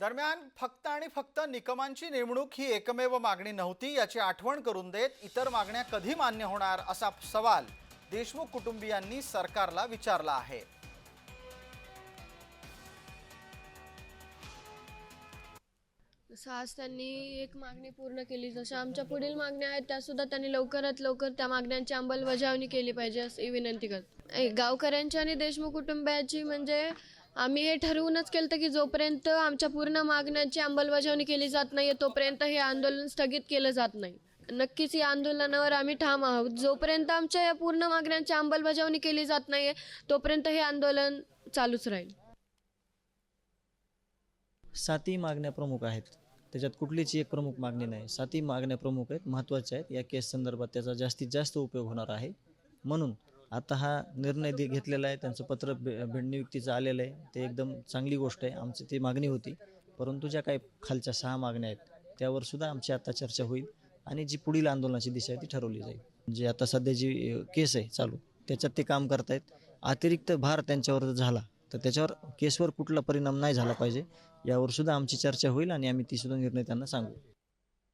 दरम्यान फक्त आणि फक्त निकमांची नेमणूक ही एकमेव मागणी नव्हती याची आठवण करून देत इतर मागण्या कधी मान्य होणार असा सवाल देशमुख कुटुंबियांनी सरकारला विचारला आहे. आज त्यांनी एक मागणी पूर्ण केली. जशा आमच्या पुढील मागण्या आहेत त्या सुद्धा त्यांनी लवकरात लवकर त्या मागण्यांची अंमलबजावणी केली पाहिजे अशी विनंती करतो. गावकऱ्यांची आणि देशमुख कुटुंबियाची म्हणजे आम्ही हे ठरवूनच केलं तर की जोपर्यंत आमच्या पूर्ण मागण्यांची अंमलबजावणी केली जात नाही तोपर्यंत हे आंदोलन स्थगित केलं जात नाही. नक्कीच या आंदोलनावर आम्ही ठाम आहोत. जोपर्यंत आमच्या या पूर्ण मागण्यांची अंमलबजावणी केली जात नाही तोपर्यंत हे आंदोलन चालूच राहील. सातही मागण्या प्रमुख आहेत. त्याच्यात कुठलीच एक प्रमुख मागणी नाही. सातही मागण्या प्रमुख आहेत महत्त्वाच्या आहेत. या केस संदर्भात त्याचा जास्तीत जास्त उपयोग होणार आहे. म्हणून आता हा निर्णय दे घेतलेला आहे. त्यांचं पत्र भे भेटनियुक्तीचं आलेलं आहे. ते एकदम चांगली गोष्ट आहे. आमची ती मागणी होती. परंतु ज्या काही खालच्या सहा मागण्या आहेत त्यावर सुद्धा आमची आता चर्चा होईल आणि जी पुढील आंदोलनाची दिशा आहे ती ठरवली जाईल. म्हणजे आता सध्या जी केस आहे चालू त्याच्यात ते काम करतायत. अतिरिक्त भार त्यांच्यावर झाला तर त्याच्यावर केसवर कुठला परिणाम नाही झाला पाहिजे. यावर सुद्धा आमची चर्चा होईल आणि आम्ही ती सुद्धा निर्णय त्यांना सांगू.